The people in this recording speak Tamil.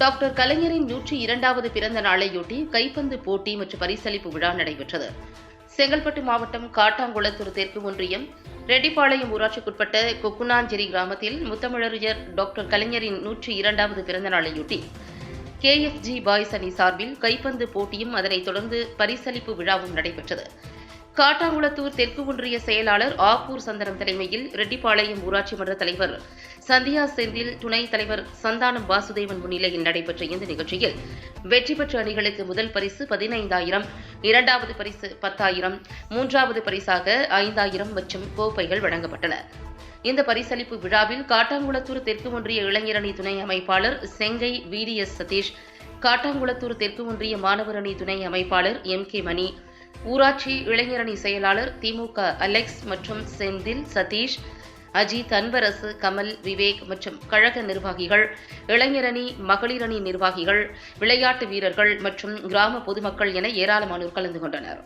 டாக்டர் கலைஞரின் நூற்றி இரண்டாவது பிறந்த நாளையொட்டி கைப்பந்து போட்டி மற்றும் பரிசளிப்பு விழா நடைபெற்றது. செங்கல்பட்டு மாவட்டம் காட்டாங்குளத்தூர் தெற்கு ஒன்றியம் ரெட்டிப்பாளையம் ஊராட்சிக்குட்பட்ட கொக்குனாஞ்சேரி கிராமத்தில் முத்தமிழறிஞர் டாக்டர் கலைஞரின் நூற்றி இரண்டாவது பிறந்த நாளையொட்டி கேஎஃப்ஜி பாய்ஸ் அணி சார்பில் கைப்பந்து போட்டியும் அதனைத் தொடர்ந்து பரிசளிப்பு விழாவும் நடைபெற்றது. காட்டாங்குளத்தூர் தெற்கு ஒன்றிய செயலாளர் ஆக்கூர் சந்தனம் தலைமையில் ரெட்டிப்பாளையம் ஊராட்சி மன்ற தலைவர் சந்தியா செந்தில் துணைத் தலைவர் சந்தானம் வாசுதேவன் முன்னிலையில் நடைபெற்ற இந்த நிகழ்ச்சியில் வெற்றி பெற்ற அணிகளுக்கு முதல் பரிசு பதினைந்தாயிரம் இரண்டாவது பரிசு பத்தாயிரம் மூன்றாவது பரிசாக ஐந்தாயிரம் மற்றும் கோப்பைகள் வழங்கப்பட்டன. இந்த பரிசளிப்பு விழாவில் காட்டாங்குளத்தூர் தெற்கு ஒன்றிய இளைஞரணி துணை அமைப்பாளர் செங்கை விடிஎஸ் சதீஷ் காட்டாங்குளத்தூர் தெற்கு ஒன்றிய மாணவர் அணி துணை அமைப்பாளர் எம் கே மணி ஊராட்சி இளைஞரணி செயலாளர் திமுக அலெக்ஸ் மற்றும் செந்தில் சதீஷ் அஜித் அன்பரசு கமல் விவேக் மற்றும் கழக நிர்வாகிகள் இளைஞரணி மகளிரணி நிர்வாகிகள் விளையாட்டு வீரர்கள் மற்றும் கிராம பொதுமக்கள் என ஏராளமானோர் கலந்து கொண்டனர்.